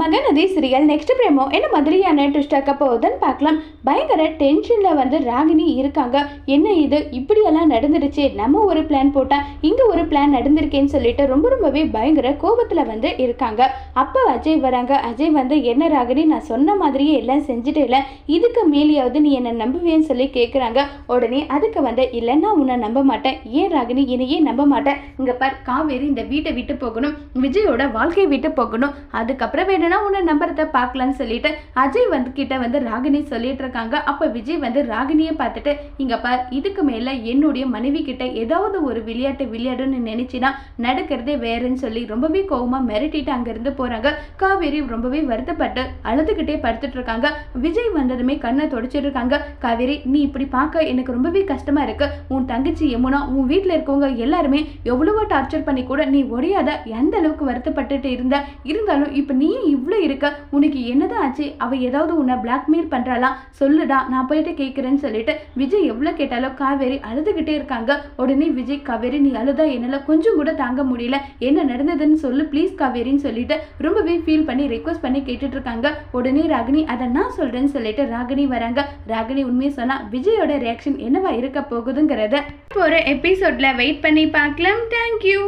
Mahanadi serial next பிரேமோ என்ன மாதிரியான twist ஆக்க போகுதுன்னு பார்க்கலாம். பயங்கர டென்ஷனில் வந்து ராகினி இருக்காங்க. என்ன இது? இப்படியெல்லாம் நடந்துருச்சு நம்ம ஒரு பிளான் போட்டால் இங்கே ஒரு பிளான் நடந்திருக்கேன்னு சொல்லிட்டு ரொம்ப ரொம்பவே பயங்கர கோபத்தில் வந்து இருக்காங்க. அப்போ அஜய் வராங்க. அஜய் வந்து என்ன ராகினி? நான் சொன்ன மாதிரியே எல்லாம் செஞ்சுட்டு இல்லை. இதுக்கு மேலேயாவது நீ என்னை நம்புவேன்னு சொல்லி கேட்குறாங்க உடனே அதுக்கு வந்து இல்லை நான் உன்னை நம்ப மாட்டேன். ஏன் ராகினி? என்னையே நம்ப மாட்டேன். இங்கே பார் காவேரி இந்த வீட்டை விட்டு போகணும். விஜயோட வாழ்க்கையை விட்டு போகணும். அதுக்கப்புறம் வேணும்னா உன்னை நம்பரத்தை பார்க்கலான்னு சொல்லிட்டு அஜய் வந்து கிட்ட வந்து ராகினி சொல்லிட்டு இருக்காங்க. அப்போ விஜய் வந்து ராகினியை பார்த்துட்டு இங்கே பார் இதுக்கு மேல என்னுடைய மனைவி கிட்ட ஏதாவது ஒரு விளையாட்டு விளையாடுன்னு நினைச்சினா நடக்கிறதே வேறுன்னு சொல்லி ரொம்பவே கோவமா மிரட்டிட்டு அங்கிருந்து போறாங்க. காவேரி ரொம்பவே வருத்தப்பட்டு அழுதுகிட்டே படுத்துட்டு இருக்காங்க. விஜய் வந்ததுமே கண்ணை தொடச்சிட்டு இருக்காங்க. காவேரி நீ இப்படி பார்க்க எனக்கு ரொம்பவே கஷ்டமா இருக்கு. உன் தங்கச்சி யமுனா உன் வீட்டில் இருக்கவங்க எல்லாருமே எவ்வளவோ டார்ச்சர் பண்ணி கூட நீ ஒடியாத எந்த அளவுக்கு வருத்தப்பட்டுட்டு இருந்த? இருந்தாலும் இப்போ நீ இவ்வளோ இருக்க? உனக்கு என்னதான் ஆச்சு? அவள் ஏதாவது உன்னை பிளாக்மெயில் பண்ணுறாளா சொல்லுடா நான் போயிட்டு கேட்குறேன்னு சொல்லிட்டு விஜய் எவ்வளோ கேட்டாலும் காவேரி அழுதுகிட்டே இருக்காங்க. உடனே விஜய் காவேரி நீ அழுதா என்னால் கொஞ்சம் கூட தாங்க முடியல. என்ன நடந்ததுன்னு சொல்லு ப்ளீஸ் காவேரின்னு சொல்லிட்டு ரொம்பவே ஃபீல் பண்ணி ரெக்வஸ்ட் பண்ணி கேட்டுட்டு இருக்காங்க. உடனே ராகினி அதை நான் சொல்கிறேன்னு சொல்லிட்டு ராகினி வராங்க. ராகினி உண்மையை சொன்னால் விஜயோட ரியாக்ஷன் என்னவா இருக்க போகுதுங்கிறத. இப்போ ஒரு எபிசோட்ல வெயிட் பண்ணி பார்க்கலாம். தேங்க்யூ